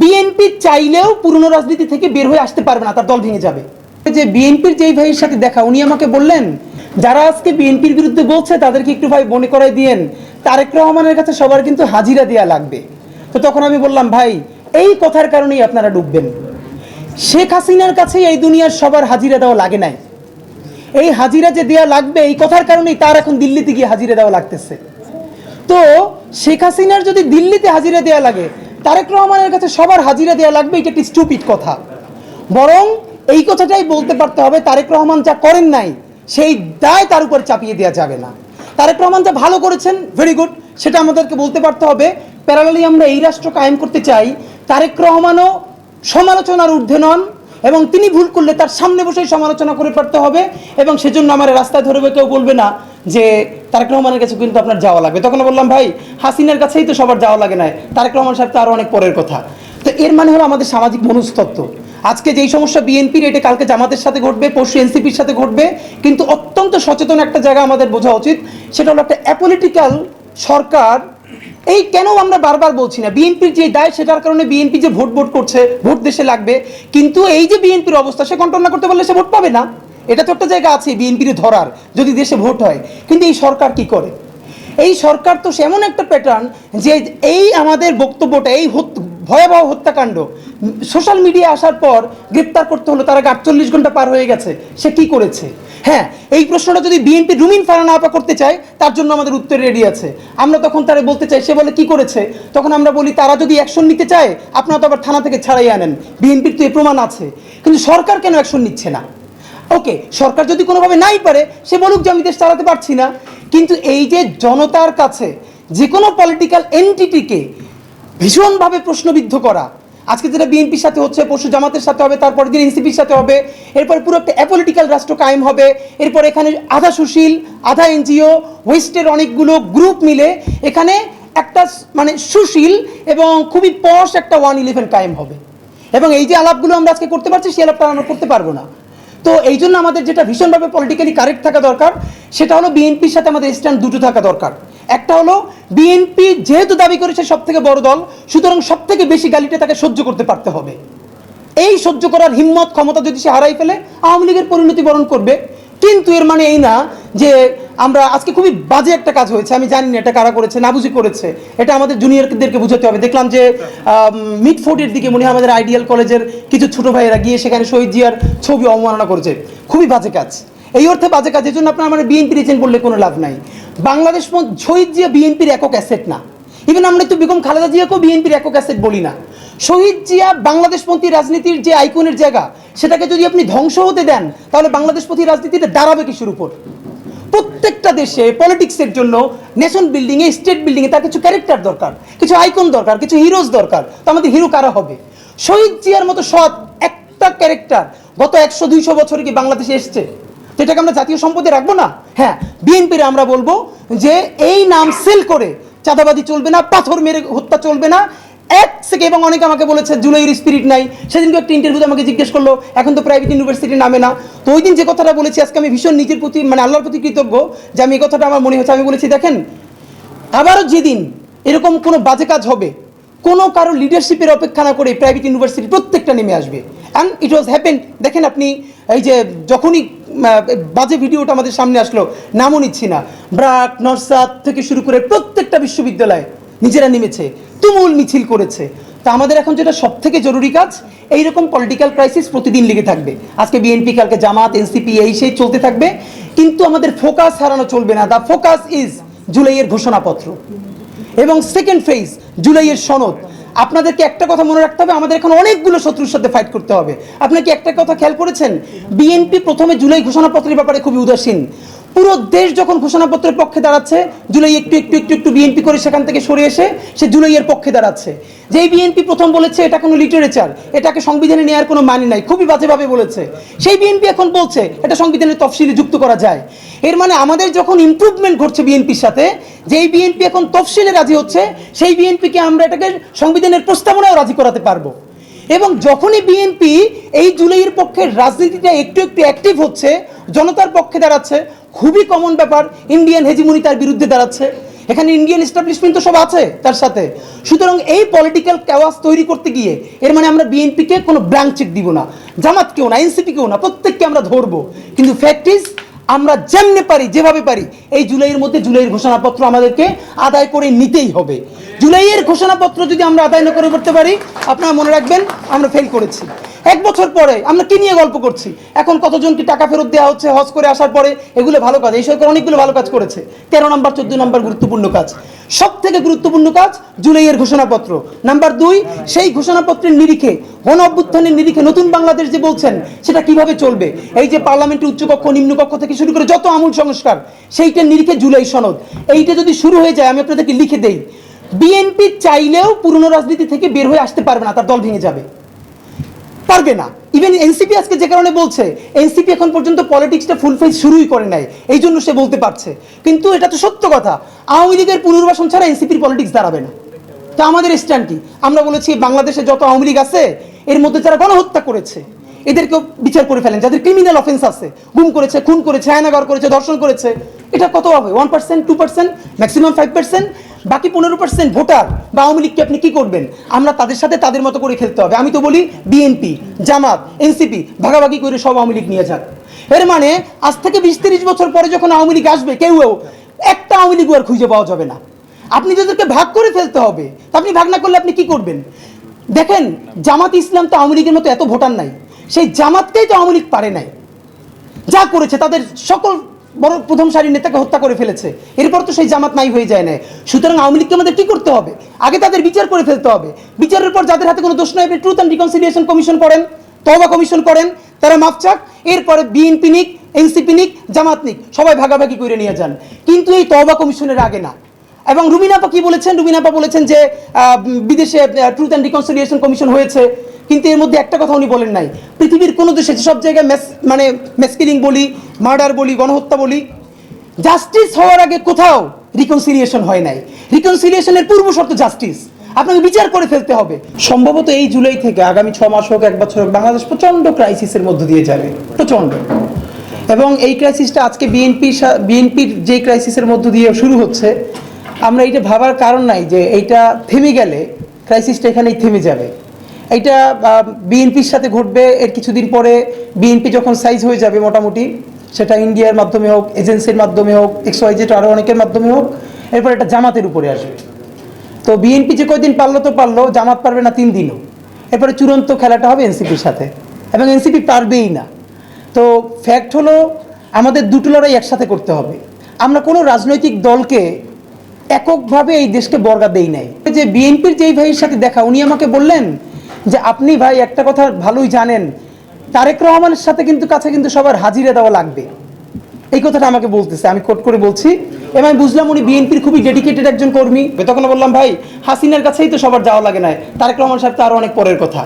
BNP চাইলেও পুরনো রাজনীতি থেকে বের হয়ে আসতে পারবে না, তার দল ভেঙে যাবে। যে বিএনপির যেই ভাইয়ের সাথে দেখা, উনি আমাকে বললেন, যারা আজকে বিএনপির বিরুদ্ধে বলছে, তাদেরকে একটু ভাই মনে করাই দিয়েন, তারেক রহমানের কাছে সবার কিন্তু হাজিরা দেওয়া লাগবে। তো তখন আমি বললাম, ভাই, এই কথার কারণেই আপনারা ডুববেন। শেখ হাসিনার কাছে এই দুনিয়ার সবার হাজিরা দেওয়া লাগে নাই। এই হাজিরা যে দেওয়া লাগবে, এই কথার কারণেই তার এখন দিল্লিতে গিয়ে হাজিরা দেওয়া লাগতেছে। তো শেখ হাসিনার যদি দিল্লিতে হাজিরা দেওয়া লাগে তারেক রহমানের কাছে সবার হাজিরা দেওয়া লাগবে, এটা একটি স্টুপিড কথা। বরং এই কথাটাই বলতে পারতে হবে, তারেক রহমান যা করেন নাই, সেই দায় তার উপর চাপিয়ে দেওয়া যাবে না। তারেক রহমান যা ভালো করেছেন ভেরি গুড সেটা আমাদেরকে বলতে পারতে হবে। প্যারালালি আমরা এই রাষ্ট্র কায়েম করতে চাই, তারেক রহমানও সমালোচনার ঊর্ধ্বে নন, এবং তিনি ভুল করলে তার সামনে বসেই সমালোচনা করে পারতে হবে, এবং সেজন্য আমার রাস্তায় ধরবে কেউ বলবে না যে তারেক রহমানের কাছে কিন্তু আপনার যাওয়া লাগবে। তখন বললাম, ভাই, হাসিনার কাছেই তো সবার যাওয়া লাগে না তারেক রহমান সাহেব তো আরও অনেক পরের কথা। তো এর মানে হলো আমাদের সামাজিক মনস্তত্ত্ব। আজকে যেই সমস্যা বিএনপির এটা কালকে জামাতের সাথে ঘটবে, পরশু এনসিপির সাথে ঘটবে। কিন্তু অত্যন্ত সচেতন একটা জায়গা আমাদের বোঝা উচিত, সেটা হলো একটা অ্যাপলিটিক্যাল সরকার। এই কেন আমরা বারবার বলছি না? বিএনপির যে দায়, সেটার কারণে বিএনপি যে ভোট ভোট করছে, ভোট দেশে লাগবে। কিন্তু এই যে বিএনপির অবস্থা, সে কন্ট্রোল না করতে পারলে সে ভোট পাবে না। এটা তো একটা জায়গা আছে বিএনপির ধরার, যদি দেশে ভোট হয়। কিন্তু এই সরকার কি করে? এই সরকার তো এমন একটা প্যাটার্ন যে এই আমাদের বক্তব্যটা, এই ভয়াবহ হত্যাকাণ্ড সোশ্যাল মিডিয়া আসার পর গ্রেপ্তার করতে হলো, তার আগে আটচল্লিশ ঘণ্টা পার হয়ে গেছে। সে কি করেছে? হ্যাঁ এই প্রশ্নটা যদি বিএনপি রুমিন ফারানা আপা করতে চায়, তার জন্য আমাদের উত্তর রেডি আছে। আমরা তখন তারা বলতে চাই, সে বলে কি করেছে? তখন আমরা বলি, তারা যদি অ্যাকশন নিতে চায়, আপনারা তো আবার থানা থেকে ছাড়াই আনেন। বিএনপির তো এ প্রমাণ আছে। কিন্তু সরকার কেন অ্যাকশন নিচ্ছে না? ওকে, সরকার যদি কোনোভাবে নাই পারে, সে বলুক যে আমি দেশ চালাতে পারছি না। কিন্তু এই যে জনতার কাছে যে কোনো পলিটিক্যাল এন্টিটিকে ভীষণভাবে প্রশ্নবিদ্ধ করা, আজকে যেটা বিএনপির সাথে হচ্ছে, পরশু জামাতের সাথে হবে তারপর দিন এনসিপির সাথে হবে, এরপরে পুরো একটা অ্যাপলিটিক্যাল রাষ্ট্র কায়েম হবে, এরপর এখানে আধা সুশীল, আধা এনজিও ওয়েস্টের অনেকগুলো গ্রুপ মিলে এখানে একটা মানে সুশীল এবং খুবই পশ একটা ওয়ান ইলেভেন কায়েম হবে। এবং এই যে আলাপগুলো আমরা আজকে করতে পারছি, সেই আলাপটা আমরা করতে পারব না। তো এই জন্য আমাদের যেটা ভীষণভাবে পলিটিক্যালি কারেক্ট থাকা দরকার, সেটা হলো বিএনপির সাথে আমাদের স্ট্যান্ড দুটো থাকা দরকার। একটা হলো বিএনপি যেহেতু দাবি করেছে সব থেকে বড় দল, সুতরাং সব থেকে বেশি গালিটা তাকে সহ্য করতে পারতে হবে। এই সহ্য করার হিম্মত, ক্ষমতা যদি সে হারাই ফেলে, আওয়ামী লীগের পরিণতি বরণ করবে। কিন্তু এর মানে এই না যে আমরা আজকে খুবই বাজে একটা কাজ হয়েছে, আমি জানি না এটা কারা করেছে না বুঝি করেছে। এটা আমাদের জুনিয়রদেরকে বুঝাতে হবে। দেখলাম যে মিড ফোর্টের দিকে মনে হয় আমাদের আইডিয়াল কলেজের কিছু ছোট ভাইয়েরা গিয়ে সেখানে শহীদ জিয়ার ছবি অবমাননা করেছে। খুবই বাজে কাজ। এই অর্থে বাজে কাজ এই জন্য আপনার মানে বিএনপির এজেন্ট বললে কোনো লাভ নাই। বাংলাদেশ শহীদ জিয়া বিএনপির একক অ্যাসেট না। ইভেন আমরা তো বেগম খালেদা জিয়াকেও বিএনপির একক অ্যাসেট বলি না। শহীদ জিয়া বাংলাদেশপন্থী রাজনীতির যে আইকনের জায়গা, সেটাকে যদি আপনি ধ্বংস হতে দেন, তাহলে বাংলাদেশপন্থী রাজনীতিটা দাঁড়াবে কিসের উপর? প্রত্যেকটা দেশে পলিটিক্সের জন্য নেশন বিল্ডিংয়ে স্টেট বিল্ডিংয়ে তার কিছু ক্যারেক্টার দরকার, কিছু আইকন দরকার, কিছু হিরোজ দরকার। তো আমাদের হিরো কারা হবে? শহীদ জিয়ার মতো সৎ একটা ক্যারেক্টার গত একশো, দুইশো বছরে কি বাংলাদেশে এসছে? যেটাকে আমরা জাতীয় সম্পদে রাখব না? হ্যাঁ বিএনপির আমরা বলব যে এই নাম সেল করে চাঁদাবাদি চলবে না, পাথর মেরে হত্যা চলবে না এক থেকে এবং অনেকে আমাকে বলেছে, জুলাইয়ের স্পিরিট নাই। সেদিনকে একটা ইন্টারভিউতে আমাকে জিজ্ঞেস করল, এখন তো প্রাইভেট ইউনিভার্সিটি নামে না? তো ওই দিন যে কথাটা বলেছি, আজকে আমি ভীষণ নিজের প্রতি মানে আল্লাহর প্রতি কৃতজ্ঞ যে আমি এই কথাটা আমার মনে হচ্ছে আমি বলেছি, দেখেন আবারও যেদিন এরকম কোনো বাজে কাজ হবে, কোনো কারও লিডারশিপের অপেক্ষা না করে প্রাইভেট ইউনিভার্সিটি প্রত্যেকটা নেমে আসবে। অ্যান্ড ইট ওয়াজ হ্যাপেন দেখেন আপনি, এই যে যখনই বাজে ভিডিওটা আমাদের সামনে আসলো, নামও নিচ্ছি না। ব্রাক, নরসাদ থেকে শুরু করে প্রত্যেকটা বিশ্ববিদ্যালয় নিজেরা নেমেছে, তুমুল মিছিল করেছে। তা আমাদের এখন যেটা সব থেকে জরুরি কাজ, এইরকম পলিটিক্যাল ক্রাইসিস প্রতিদিন লেগে থাকবে। আজকে বিএনপি কালকে জামাত এনসিপি এই সেই চলতে থাকবে। কিন্তু আমাদের ফোকাস হারানো চলবে না। দ্য ফোকাস ইজ জুলাইয়ের ঘোষণাপত্র। এবং সেকেন্ড ফেজ জুলাইয়ের সনদ। আপনাদেরকে একটা কথা মনে রাখতে হবে, আমাদের এখন অনেকগুলো শত্রুর সাথে ফাইট করতে হবে। আপনাকে একটা কথা খেয়াল করেছেন? বিএনপি প্রথমে জুলাই ঘোষণাপত্রের ব্যাপারে খুবই উদাসীন। পুরো দেশ যখন ঘোষণাপত্রের পক্ষে দাঁড়াচ্ছে, জুলাই একটু একটু একটু একটু বিএনপি করে সেখান থেকে সরে এসে সে জুলাইয়ের পক্ষে দাঁড়াচ্ছে। যেই বিএনপি প্রথম বলেছে, এটা কোনো লিটারেচার এটাকে সংবিধানে নেওয়ার কোনো মানে নাই, খুবই বাজেভাবে বলেছে। সেই বিএনপি এখন বলছে, এটা সংবিধানের তফসিলে যুক্ত করা যায়। এর মানে আমাদের যখন ইমপ্রুভমেন্ট ঘটছে বিএনপির সাথে, যেই বিএনপি এখন তফসিলে রাজি হচ্ছে, সেই বিএনপিকে আমরা এটাকে সংবিধানের প্রস্তাবনায় রাজি করাতে পারব। এবং যখনই বিএনপি এই জুলাইয়ের পক্ষে রাজনীতিটা একটু একটু অ্যাক্টিভ হচ্ছে, জনতার পক্ষে দাঁড়াচ্ছে খুবই কমন ব্যাপার ইন্ডিয়ান হেজিমনি তার বিরুদ্ধে দাঁড়াচ্ছে। এখানে ইন্ডিয়ান এস্টাবলিশমেন্ট তো সব আছে তার সাথে। সুতরাং এই পলিটিক্যাল ক্যাওয়াস তৈরি করতে গিয়ে, এর মানে আমরা বিএনপিকে কোনো ব্ল্যাঙ্ক চেক দিব না। জামাতকেও না এনসিপিকেও না, প্রত্যেককে আমরা ধরবো। কিন্তু ফ্যাক্ট ইজ আমরা যেমনে পারি, যেভাবে পারি, এই জুলাইয়ের মধ্যে জুলাইয়ের ঘোষণাপত্র আমাদেরকে আদায় করে নিতেই হবে। জুলাইয়ের ঘোষণাপত্র যদি আমরা আদায় না করে করতে পারি, আপনারা মনে রাখবেন, আমরা ফেল করেছি। এক বছর পরে আমরা কি নিয়ে গল্প করছি? এখন কতজনকে টাকা ফেরত দেওয়া হচ্ছে, হজ করে আসার পরে? এগুলো ভালো কাজ। এই সরকার অনেকগুলো ভালো কাজ করেছে। তেরো নম্বর, চোদ্দ নম্বর গুরুত্বপূর্ণ কাজ। সব থেকে গুরুত্বপূর্ণ কাজ জুলাইয়ের ঘোষণাপত্র। নাম্বার দুই, সেই ঘোষণাপত্রের নিরিখে, গণ অভ্যুত্থানের নিরিখে নতুন বাংলাদেশ যে বলছেন, সেটা কীভাবে চলবে? এই যে পার্লামেন্টের উচ্চকক্ষ, নিম্নকক্ষ থেকে শুরু করে যত আমূল সংস্কার, সেইটার নিরিখে জুলাই সনদ। এইটা যদি শুরু হয়ে যায়, আমি আপনাদেরকে লিখে দেই। বিএনপি চাইলেও পুরনো রাজনীতি থেকে বের হয়ে আসতে পারবে না, তার দল ভেঙে যাবে। পারবে না। ইভেন এনসিপি আজকে যে কারণে বলছে এনসিপি এখন পর্যন্ত পলিটিক্সটা ফুল ফেজ শুরুই করে নাই। এই জন্য সে বলতে পারছে। কিন্তু এটা তো সত্য কথা। আওয়ামী লীগের পুনর্বাসন ছাড়া এনসিপির পলিটিক্স দাঁড়াবে না। তো আমাদের স্ট্যান্ড কি? আমরা বলেছি, বাংলাদেশে যত আওয়ামী লীগ আছে, এর মধ্যে যারা গণহত্যা করেছে, এদেরকেও বিচার করে ফেলেন। যাদের ক্রিমিনাল অফেন্স আছে, গুম করেছে, খুন করেছে, আয়নাগর করেছে, ধর্ষণ করেছে, এটা কত হবে? One percent two percent maximum five percent বাকি পনেরো পার্সেন্ট ভোটার বা আওয়ামী লীগকে আপনি কি করবেন? আমরা তাদের সাথে তাদের মতো করে খেলতে হবে। আমি তো বলি বিএনপি, জামাত, এনসিপি, ভাগাভাগি করে সব আওয়ামী লীগ নিয়ে যাক। এর মানে আজ থেকে বিশ তিরিশ বছর পরে যখন আওয়ামী লীগ আসবে, কেউ একটা আওয়ামী লীগ আর খুঁজে পাওয়া যাবে না। আপনি যাদেরকে ভাগ করে ফেলতে হবে, তা আপনি ভাগ না করলে আপনি কি করবেন? দেখেন, জামাত ইসলাম তো আওয়ামী লীগের মতো এত ভোটার নাই। সেই জামাতকেই তো আওয়ামী লীগ পারে নাই। যা করেছে, তাদের সকল বড় প্রথম সারির নেতাকে হত্যা করে ফেলেছে। এরপর তো সেই জামাত নাই হয়ে যায় না সুতরাং আওয়ামী লীগকে আমাদের কি করতে হবে? আগে তাদের বিচার করে ফেলতে হবে। বিচারের পর যাদের হাতে কোনো দোষ নয় ট্রুথ অ্যান্ড রিকনসিলিয়েশন কমিশন করেন তবা কমিশন করেন, তারা মাপ চাক, এরপরে বিএনপি নিক, এনসিপি নিক, জামাত নিক, সবাই ভাগাভাগি করে নিয়ে যান। কিন্তু এই তবা কমিশনের আগে না। এবং রুমিনাপা কি বলেছেন? রুমিনাপা বলেছেন যে বিদেশে ট্রুথ অ্যান্ড রিকনসিলিয়েশন কমিশন হয়েছে। কিন্তু এর মধ্যে একটা কথা উনি বলেন নাই। পৃথিবীর কোনো দেশে সব জায়গায় ম্যাস মানে ম্যাসকিলিং বলি মার্ডার বলি, গণহত্যা বলি জাস্টিস হওয়ার আগে কোথাও রিকনসিলিয়েশন হয় নাই। রিকনসিলিয়েশনের পূর্ব শর্ত জাস্টিস আপনাকে বিচার করে ফেলতে হবে। সম্ভবত এই জুলাই থেকে আগামী ছ মাস হোক, এক বছর হোক, বাংলাদেশ প্রচণ্ড ক্রাইসিসের মধ্য দিয়ে যাবে। প্রচণ্ড এবং এই ক্রাইসিসটা আজকে বিএনপি বিএনপির যে ক্রাইসিসের মধ্য দিয়ে শুরু হচ্ছে, আমরা এটা ভাবার কারণ নাই যে এইটা থেমে গেলে ক্রাইসিসটা এখানেই থেমে যাবে। এইটা বিএনপির সাথে ঘটবে এর কিছুদিন পরে। বিএনপি যখন সাইজ হয়ে যাবে মোটামুটি, সেটা ইন্ডিয়ার মাধ্যমে হোক এজেন্সির মাধ্যমে হোক এক্স ওয়াইজেড আরও অনেকের মাধ্যমে হোক, এরপর এটা জামাতের উপরে আসবে। তো বিএনপি যে কয়দিন পারল তো পারল, জামাত পারবে না তিন দিনও। এরপরে চূড়ান্ত খেলাটা হবে এনসিপির সাথে। এবং এনসিপি পারবেই না। তো ফ্যাক্ট হলো, আমাদের দুটো লড়াই একসাথে করতে হবে। আমরা কোনো রাজনৈতিক দলকে এককভাবে এই দেশকে বর্গা দেই নাই। যে বিএনপির যেই ভাইয়ের সাথে দেখা, উনি আমাকে বললেন যে আপনি ভাই একটা কথা ভালোই জানেন, তারেক রহমানের সাথে কিন্তু কাছে কিন্তু সবার হাজিরা দেওয়া লাগবে। এই কথাটা আমাকে বলতেছে, আমি কোট করে বলছি। এবং আমি বুঝলাম উনি বিএনপির খুবই ডেডিকেটেড একজন কর্মী। তখন বললাম, ভাই, হাসিনার কাছেই তো সবার যাওয়া লাগে না তারেক রহমান সাহেব তো আরও অনেক পরের কথা।